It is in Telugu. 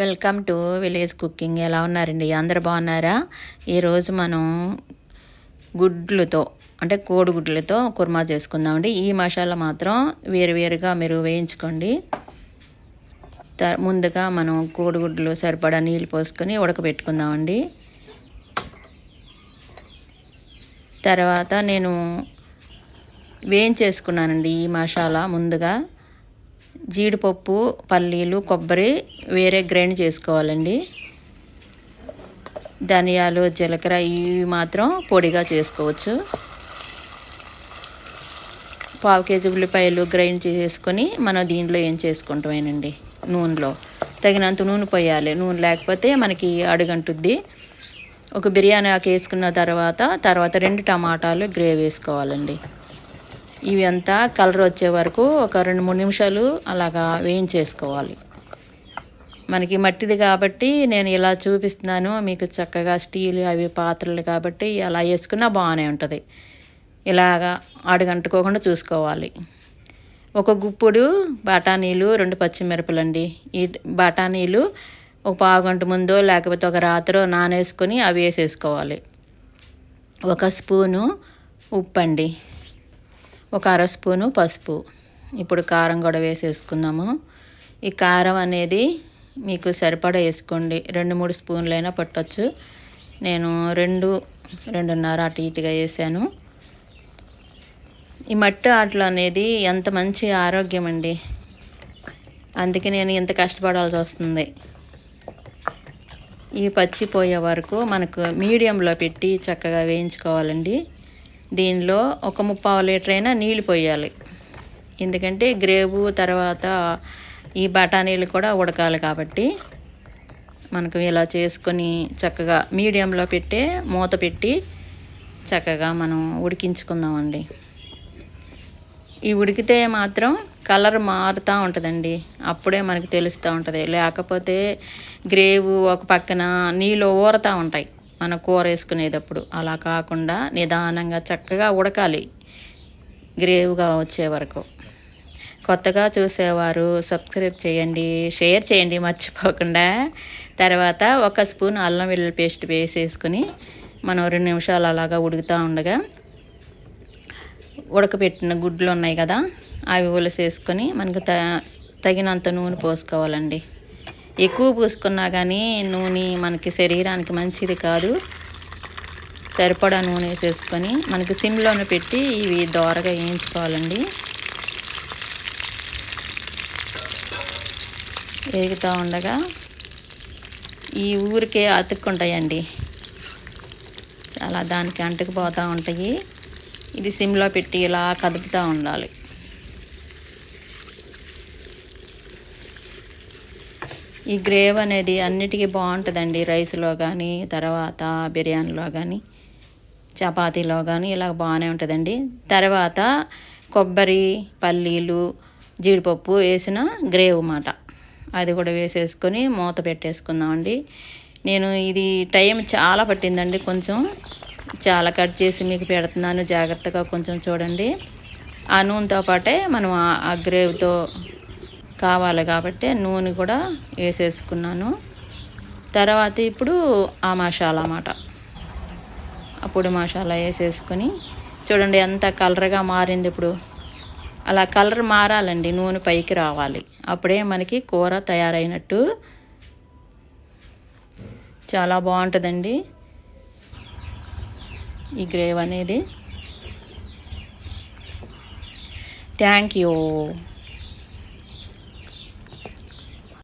Welcome to village cooking. ఎలా ఉన్నారండి? అందరు బాగున్నారా? ఈరోజు మనం గుడ్లతో అంటే కోడిగుడ్లతో కుర్మా చేసుకుందామండి. ఈ మసాలా మాత్రం వేరువేరుగా మీరు వేయించుకోండి. త ముందుగా మనం కోడిగుడ్లు సరిపడా నీళ్ళు పోసుకొని ఉడకబెట్టుకుందామండి. తర్వాత నేను వేయించేసుకున్నానండి ఈ మసాలా ముందుగా. జీడిపప్పు పల్లీలు కొబ్బరి వేరే గ్రైండ్ చేసుకోవాలండి. ధనియాలు జీలకర్ర ఇవి మాత్రం పొడిగా చేసుకోవచ్చు. పావు కేజీ ఉల్లిపాయలు గ్రైండ్ చేసుకొని మనం దీంట్లో ఏం చేసుకుంటామేనండి? నూనెలో. తగినంత నూనె పోయాలి. నూనె లేకపోతే మనకి అడుగంటుద్ది. ఒక బిర్యానీ ఆకు వేసుకున్న తర్వాత తర్వాత రెండు టమాటాలు గ్రేవ్ వేసుకోవాలండి. ఇవి అంతా కలర్ వచ్చే వరకు ఒక రెండు మూడు నిమిషాలు అలాగా వేయించేసుకోవాలి. మనకి మట్టిది కాబట్టి నేను ఇలా చూపిస్తున్నాను. మీకు చక్కగా స్టీల్ అవి పాత్రలు కాబట్టి అలా వేసుకున్నా బాగానే ఉంటుంది. ఇలాగా అడుగంటుకోకుండా చూసుకోవాలి. ఒక గుప్పుడు బఠానీలు రెండు పచ్చిమిరపలండి. ఈ బఠానీలు ఒక పావు గంట ముందో లేకపోతే ఒక రాత్రో నానేసుకొని అవి వేసేసుకోవాలి. ఒక స్పూను ఉప్పు అండి ఒక అర స్పూను పసుపు. ఇప్పుడు కారం కూడా వేసేసుకుందాము. ఈ కారం అనేది మీకు సరిపడా వేసుకోండి. రెండు మూడు స్పూన్లైనా పట్టచ్చు. నేను రెండు రెండున్నర అటు ఇటుగా వేసాను. ఈ మట్టి ఆటలు అనేది ఎంత మంచి ఆరోగ్యం అండి. అందుకే నేను ఇంత కష్టపడాల్సి వస్తుంది. ఈ పచ్చిపోయే వరకు మనకు మీడియంలో పెట్టి చక్కగా వేయించుకోవాలండి. దీనిలో ఒక ముప్పావు లీటర్ అయినా నీళ్ళు పోయాలి. ఎందుకంటే గ్రేవు తర్వాత ఈ బఠానీలు కూడా ఉడకాలి కాబట్టి మనకు ఇలా చేసుకొని చక్కగా మీడియంలో పెట్టే మూత పెట్టి చక్కగా మనం ఉడికించుకుందామండి. ఈ ఉడికితే మాత్రం కలర్ మారుతూ ఉంటుందండి. అప్పుడే మనకు తెలుస్తూ ఉంటుంది. లేకపోతే గ్రేవు ఒక పక్కన నీళ్ళు ఊరుతూ ఉంటాయి. మన కూర వేసుకునేటప్పుడు. అలా కాకుండా నిదానంగా చక్కగా ఉడకాలి. గ్రేవ్గా వచ్చే వరకు. కొత్తగా చూసేవారు సబ్స్క్రైబ్ చేయండి షేర్ చేయండి మర్చిపోకుండా. తర్వాత ఒక స్పూన్ అల్లం వెల్లుల్లి పేస్ట్ వేసేసుకుని మనం రెండు నిమిషాలు అలాగా ఉడుకుతూ ఉండగా ఉడకపెట్టిన గుడ్లు ఉన్నాయి కదా అవి ఉలసేసుకొని మనకు త తగినంత నూనె పోసుకోవాలండి. ఎక్కువ పూసుకున్నా కానీ నూనె మనకి శరీరానికి మంచిది కాదు. సరిపడా నూనె వేసేసుకొని మనకి సిమ్లోనే పెట్టి ఇవి దోరగా వేయించుకోవాలండి. వేగుతూ ఉండగా ఈ ఊరికే అతుక్కుంటాయండి. చాలా దానికి అంటుకుపోతూ ఉంటాయి. ఇది సిమ్లో పెట్టి ఇలా కదుపుతూ ఉండాలి. ఈ గ్రేవ్ అనేది అన్నిటికీ బాగుంటుందండి. రైస్లో కానీ తర్వాత బిర్యానీలో కానీ చపాతీలో కానీ ఇలా బాగానే ఉంటుందండి. తర్వాత కొబ్బరి పల్లీలు జీడిపప్పు వేసిన గ్రేవ్ మాట. అది కూడా వేసేసుకొని మూత పెట్టేసుకుందామండి. నేను ఇది టైం చాలా పట్టిందండి. కొంచెం చాలా కట్ చేసి మీకు పెడుతున్నాను. జాగ్రత్తగా కొంచెం చూడండి. ఆ నూనెతో పాటే మనం ఆ గ్రేవ్తో కావాలి కాబట్టి నూనె కూడా వేసేసుకున్నాను. తర్వాత ఇప్పుడు ఆ మసాలా అన్నమాట అప్పుడు మసాలా వేసేసుకొని చూడండి ఎంత కలర్గా మారింది ఇప్పుడు. అలా కలర్ మారాలండి నూనె పైకి రావాలి. అప్పుడే మనకి కూర తయారైనట్టు. చాలా బాగుంటుందండి. ఈ గ్రేవ్ అనేది. Thank you